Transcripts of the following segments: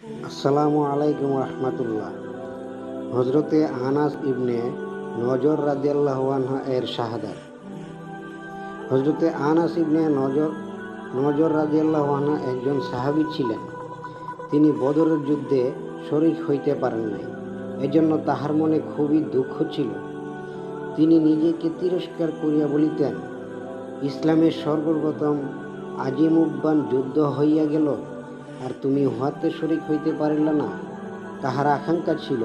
আসসালামু আলাইকুম রহমতুল্লাহ। হজরতে আনাস ইবনে নজর রাজিয়াল্লাহ এর শাহাদাত। হজরতে আনাস ইবনে নজর নজর রাজিয়াল্লাহ একজন সাহাবী ছিলেন। তিনি বদরের যুদ্ধে শরিক হইতে পারেন নাই। এজন্য তাহার মনে খুবই দুঃখ ছিল। তিনি নিজেকে তিরস্কার করিয়া বলিতেন, ইসলামের সর্বপ্রথম আজিমুব্বান যুদ্ধ হইয়া গেল আর তুমি উহাতে শরিক হইতে পারিলে না। তাহার আকাঙ্ক্ষা ছিল,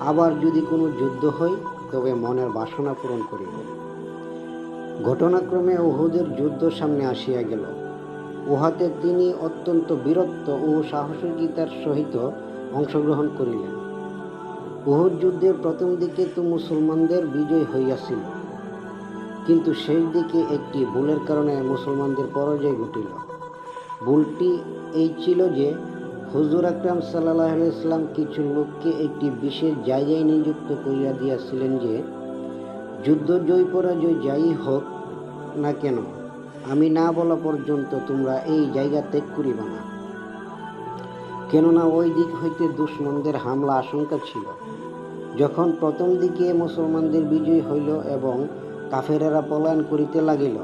আবার যদি কোনো যুদ্ধ হয়, তবে মনের বাসনা পূরণ করিব। ঘটনাক্রমে উহুদের যুদ্ধ সামনে আসিয়া গেল। উহাতে তিনি অত্যন্ত বীরত্ব ও সাহসিকতার সহিত অংশগ্রহণ করিলেন। উহুদ যুদ্ধের প্রথম দিকে তো মুসলমানদের বিজয় হইয়াছিল। কিন্তু শেষ দিকে একটি ভুলের কারণে মুসলমানদের পরাজয় ঘটিল। ভুলটি এই ছিল যে হুজুর আকরাম সাল্লাহ ইসলাম কিছু লোককে একটি বিশেষ জায়গায় নিযুক্ত করিয়া দিয়াছিলেন যে, যুদ্ধ জয় পরাজয় যাই হোক না কেন, আমি না বলা পর্যন্ত তোমরা এই জায়গা ত্যাগ করিবা না। কেননা ওই দিক হইতে দুশ্মনদের হামলা আশঙ্কা ছিল। যখন প্রথম দিকে মুসলমানদের বিজয় হইল এবং কাফেরেরা পলায়ন করিতে লাগিল,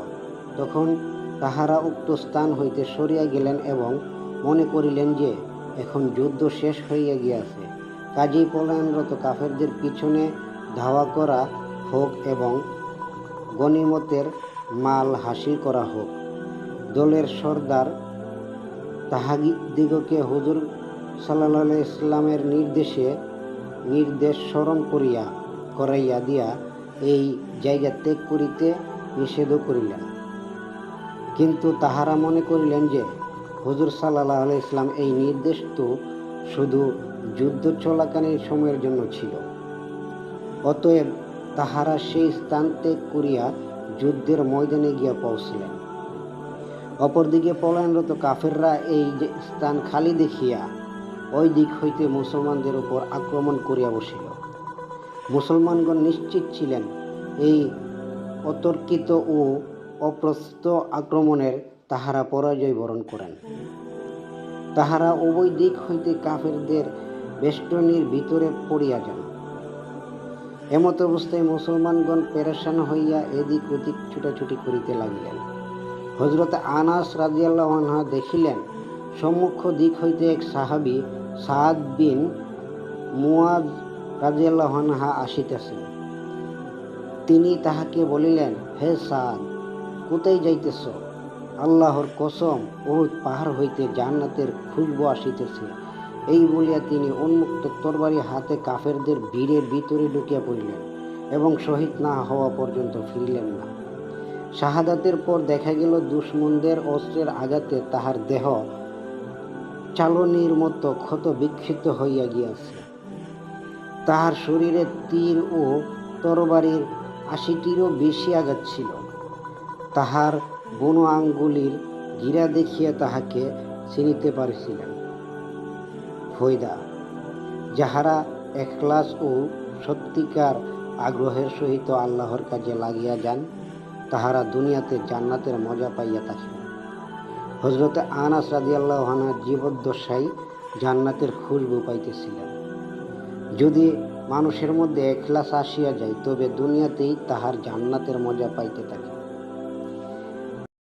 তখন তাহারা উক্ত স্থান হইতে সরিয়া গেলেন এবং মনে করিলেন যে, এখন যুদ্ধ শেষ হইয়া গিয়াছে। কাজেই পলায়নরত কাফেরদের পিছনে ধাওয়া করা হোক এবং গনিমতের মাল হাসিল করা হোক। দলের সর্দার তাহাদিগকে হুজুর সাল্লাহ ইসলামের নির্দেশে নির্দেশ স্মরণ করিয়া, করাইয়া দিয়া এই জায়গা ত্যাগ করিতে নিষেধ করিলেন। কিন্তু তাহারা মনে করিলেন যে, হুজুর সাল্লাহ ইসলাম এই নির্দেশ তো শুধু যুদ্ধ চলাকালীন সময়ের জন্য ছিল। অতএব তাহারা সেই স্থান ত্যাগ করিয়া যুদ্ধের ময়দানে গিয়া পৌঁছলেন। অপরদিকে পলায়নরত কাফেররা এই স্থান খালি দেখিয়া ওই দিক হইতে মুসলমানদের উপর আক্রমণ করিয়া বসিল। মুসলমানগণ নিশ্চিত ছিলেন, এই অতর্কিত ও অপ্রস্তুত আক্রমণের তাহারা পরাজয় বরণ করেন। তাহারা উভয় দিক হইতে কাফেরদের বেষ্টনীর ভিতরে পড়িয়া যান। এমত অবস্থায় মুসলমানগণ পেরেশান হইয়া এদিক ওদিক ছুটাছুটি করিতে লাগিলেন। হজরত আনাস রাজিয়াল্লাহ দেখিলেন, সম্মুখ দিক হইতে এক সাহাবি সাদ বিন মুয়াজ রাজিয়াল্লাহ আসিতেছেন। তিনি তাহাকে বলিলেন, হে সাদ কোথায় যাইতেছ? আল্লাহর কসম বহুত পাহাড় হইতে জান্নাতের খুশবু আসিতেছে। এই বলিয়া তিনি উন্মুক্ত তরবারি হাতে কাফেরদের ভিড়ের ভিতরে ঢুকিয়া পড়িলেন এবং শহীদ না হওয়া পর্যন্ত ফিরিলেন না। শাহাদাতের পর দেখা গেল দুশ্মনদের অস্ত্রের আঘাতে তাহার দেহ চালনির মতো ক্ষত বিক্ষিপ্ত হইয়া গিয়াছে। তাহার শরীরে তীর ও তরবারির আশিটিরও বেশি আঘাত ছিল। তাহার বন আঙ্গুলির গিরা দেখিয়া তাহাকে চিনিতে পারিছিলেন। ফৈদা, যাহারা একলাস ও সত্যিকার আগ্রহের সহিত আল্লাহর কাজে লাগিয়া যান, তাহারা দুনিয়াতে জান্নাতের মজা পাইয়া থাকেন হজরতে আনাস রাজি আল্লাহানা জীবদ্দশাই জান্নাতের খুশবু পাইতেছিলেন। যদি মানুষের মধ্যে একলাস আসিয়া যায়, তবে দুনিয়াতেই তাহার জান্নাতের মজা পাইতে থাকে।